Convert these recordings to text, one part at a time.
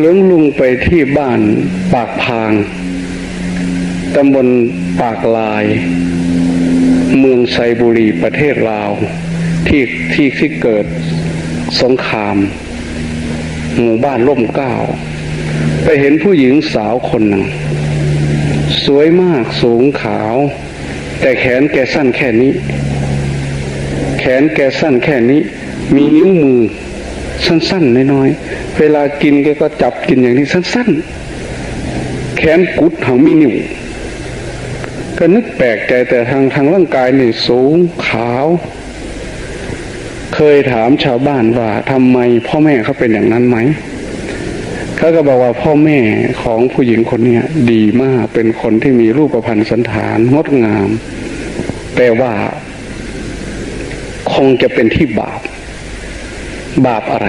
หลวงลุงไปที่บ้านปากพาง ตำบลปากลาย เมืองไซบุรีประเทศลาว ที่ที่ที่เกิดสงคราม หมู่บ้านร่มเก้า ไปเห็นผู้หญิงสาวคนหนึ่ง สวยมากสูงขาว แต่แขนแกสั้นแค่นี้ แขนแกสั้นแค่นี้ มีนิ้วมือ สั้นๆน้อยๆเวลากินแกก็จับกินอย่างนี้สั้น ๆ แขนกุดหางมีนิ้วก็นึกแปลกใจแต่ทางทางร่างกายนี่สูงขาว เคยถามชาวบ้านว่าทำไมพ่อแม่เขาเป็นอย่างนั้นไหมเขาก็บอกว่าพ่อแม่ของผู้หญิงคนเนี้ยดีมากเป็นคนที่มีรูปพรรณสันฐานงดงาม แต่ว่า คงจะเป็นที่บาป บาปอะไร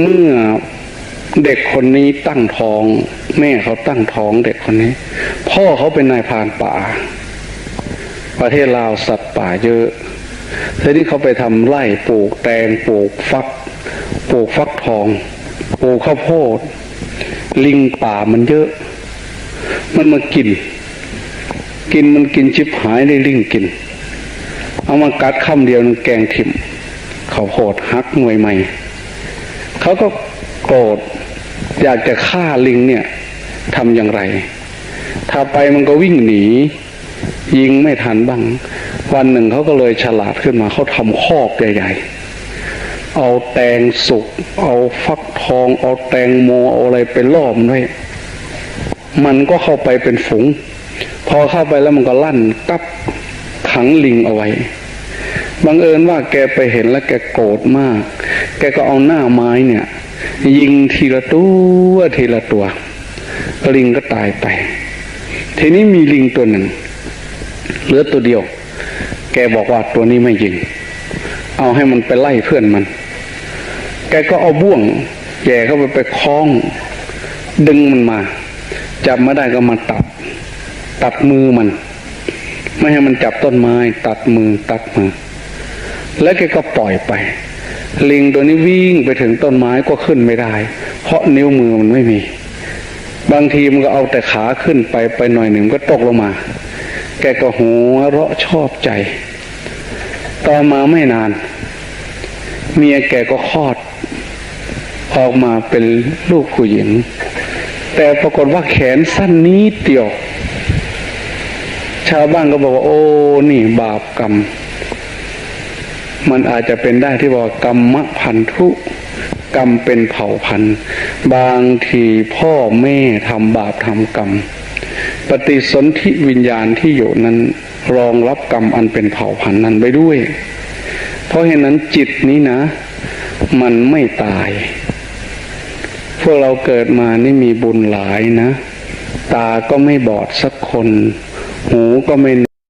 เมื่อเด็กคนนี้ตั้งท้อง แม่เขาตั้งท้องเด็กคนนี้ พ่อเขาเป็นนายพานป่า ประเทศลาวสัตว์ป่าเยอะทีนี้เขาไปทำไร่ปลูกแตงปลูกฟัก ปลูกฟักทอง ปลูกข้าวโพด ลิงป่ามันเยอะ มันมากิน กินมันกินชิบหายได้ลิงกิน เอามากัดคำเดียวนึงแกงถิ่ม ขาโพดฮักหน่วยใหม่ เขาก็โกรธอยากจะฆ่าลิงเนี่ยทำอย่างไร ถ้าไปมันก็วิ่งหนี ยิงไม่ทันบ้าง วันหนึ่งเขาก็เลยฉลาดขึ้นมาเขาทำคอกใหญ่ๆ เอาแตงสุก เอาฟักทอง เอาแตงโมเอาอะไรไปล่อมนไว้มันก็เข้าไปเป็นฝูง พอเข้าไปแล้วมันก็ลั่นตับขังลิงเอาไว้ บังเอิญว่าแกไปเห็นแล้วแกโกรธมาก แกก็เอาหน้าไม้เนี่ย ยิงทีละตัวทีละตัว ลิงก็ตายไป ทีนี้มีลิงตัวหนึ่งเหลือตัวเดียว แกบอกว่าตัวนี้ไม่ยิง เอาให้มันไปไล่เพื่อนมัน แกก็เอาบ่วงแย่เข้าไปไปคล้อง ดึงมันมา จับไม่ได้ก็มาตัด ตัดมือมัน ไม่ให้มันจับต้นไม้ ตัดมือตัดมือ แล้วแกก็ปล่อยไป ลิงตัวนี้วิ่งไปถึงต้นไม้ก็ขึ้นไม่ได้ เพราะนิ้วมือมันไม่มี บางทีมันก็เอาแต่ขาขึ้นไปไปหน่อยหนึ่งก็ตกลงมา แกก็หัวเราะชอบใจ ต่อมาไม่นาน เมียแกก็คลอด ออกมาเป็นลูกผู้หญิง แต่ปรากฏว่าแขนสั้นนี้เดียว ชาวบ้านก็บอกว่าโอ้นี่บาปกรรม มันอาจจะเป็นได้ที่บอกกรรมพันธุกรรมเป็นเผ่าพันธุ์ บางทีพ่อแม่ทำบาปทำกรรม ปฏิสนธิวิญญาณที่อยู่นั้นรองรับกรรมอันเป็นเผ่าพันธุ์นั้นไปด้วย เพราะเหตุนั้นจิตนี้นะ มันไม่ตาย พวกเราเกิดมานี่มีบุญหลายนะ ตาก็ไม่บอดสักคน หูก็ไม่